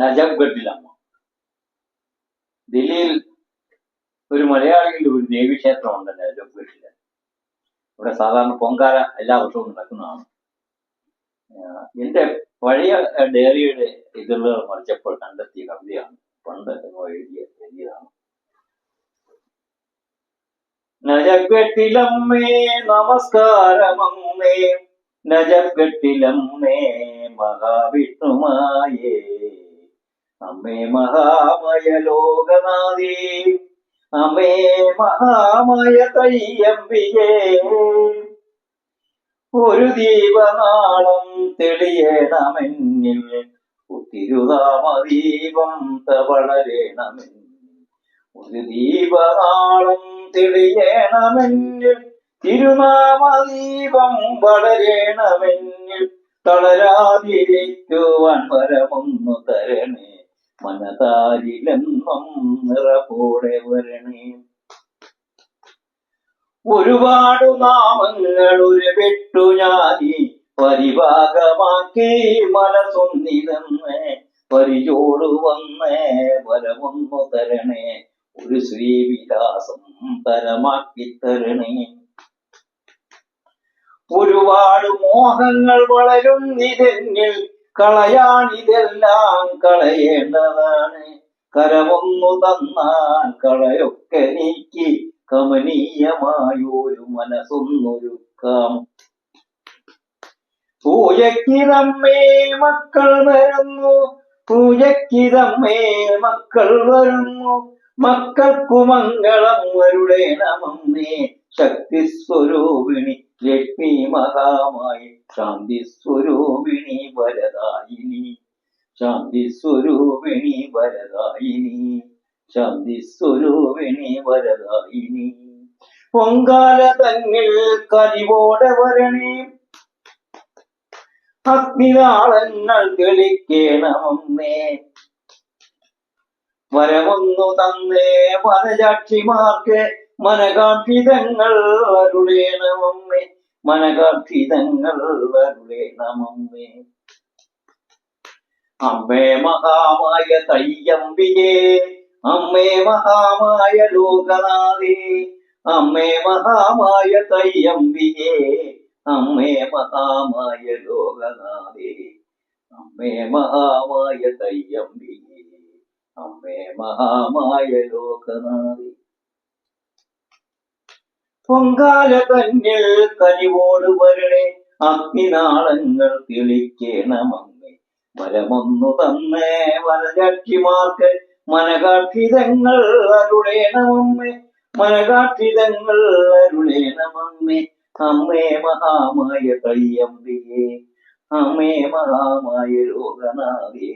നജബ്ഗഡിലമ്മ ദില്ലിയിൽ ഒരു മലയാളികളുടെ ഒരു ദേവീക്ഷേത്രമുണ്ട് നജബ്ഗഡിൽ ഇവിടെ സാധാരണ പൊങ്കാല എല്ലാ വർഷവും നടക്കുന്നതാണ്. എന്റെ പഴയ ഡയറിയുടെ ഇതുകൾ മറിച്ചപ്പോൾ കണ്ടെത്തിയ കവിതയാണ് പണ്ട് എഴുതിയ എഴുതിയതാണ്. നജഗട്ടിലമ്മേ നമസ്കാരമമ്മേ നജഗട്ടിലമ്മേ മഹാവിഷ്ണുമായേ. അമ്മേ മഹാമയ ലോകനാഥേ അമ്മേ മഹാമയ തയ്യമ്പിയേ ഒരു ദീപനാളം തെളിയണമെന്നിൽ തിരുതാമദീപം തവളരേണമെന്നിൽ ഒരു ദീപനാളം തെളിയണമെന്നിൽ തിരുനാമദീപം വളരേണമെന്നിൽ മനതാരിലെന്നും നിറപോടെ വരണേ. ഒരുപാട് നാമങ്ങൾ ഒരു വിട്ടു ഞാനീ പരിഭാഗമാക്കി മനസ്സൊന്നിരുന്ന് പരിചോട് വന്നേ വരമൊന്നു തരണേ. ഒരു ശ്രീവിലാസം തരമാക്കി തരണേ. ഒരുപാട് മോഹങ്ങൾ വളരും ഇതെന്നിൽ കളയാണിതെല്ലാം കളയേണ്ടതാണ്. കരമൊന്നു തന്നാൽ കളയൊക്കെ നീക്കി. കമനീയമായൊരു മനസ്സൊന്നൊരുക്കാം പൂജക്കിതമ്മേ മക്കൾ വരുന്നു. പൂജക്കിതമ്മേ മക്കൾ വരുന്നു. മക്കൾക്കു മംഗളം വരുടേണമമ്മേ. ശക്തി സ്വരൂപിണി ലക്ഷ്മി മഹാമായി ശാന്തി സ്വരൂപിണി വരദായിനി ശാന്തി സ്വരൂപിണി വരദായിനി ശാന്തി സ്വരൂപിണി വരദായിനി പൊങ്കാല തന്നിൽ കരിവോടെ വരണേ. അഗ്നിനാളങ്ങൾ തെളിക്കേണമമ്മേ. വരമൊന്നു തന്നേ മനജാക്ഷിമാർക്ക് മനകാക്ഷിതങ്ങൾ അരുളേണമമ്മേ. മനകാക്ഷിതങ്ങൾ അരുളേണമമ്മേ. അമ്മേ മഹാമായ തയ്യമ്പിയേ അമ്മേ മഹാമായ ലോകനാഥേ അമ്മേ മഹാമായ തയ്യമ്പിയേ അമ്മേ മഹാമായ ലോകനാഥേ അമ്മേ മഹാമായ തയ്യമ്പിയേ അമ്മേ മഹാമായ ലോകനാഥേ. പൊങ്കാല തന്നിൽ കനിവോട് വരണേ അഗ്നിനാളങ്ങൾ തെളിക്കേണമമ്മേ വരമൊന്നു തന്നേ വനരാക്ഷിമാർക്ക് മനകാക്ഷിതങ്ങൾ അരുളേണമമ്മേ മനകാക്ഷിതങ്ങൾ അരുളേണമമ്മേ. അമ്മേ മഹാമായ കയ്യമ്പികേ അമ്മേ മഹാമായ ലോകനാഥേ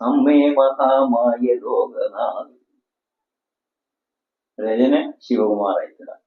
അമ്മേ മഹാമായ ലോകനാഥേ. രചന ശിവകുമാർ അയച്ചതാണ്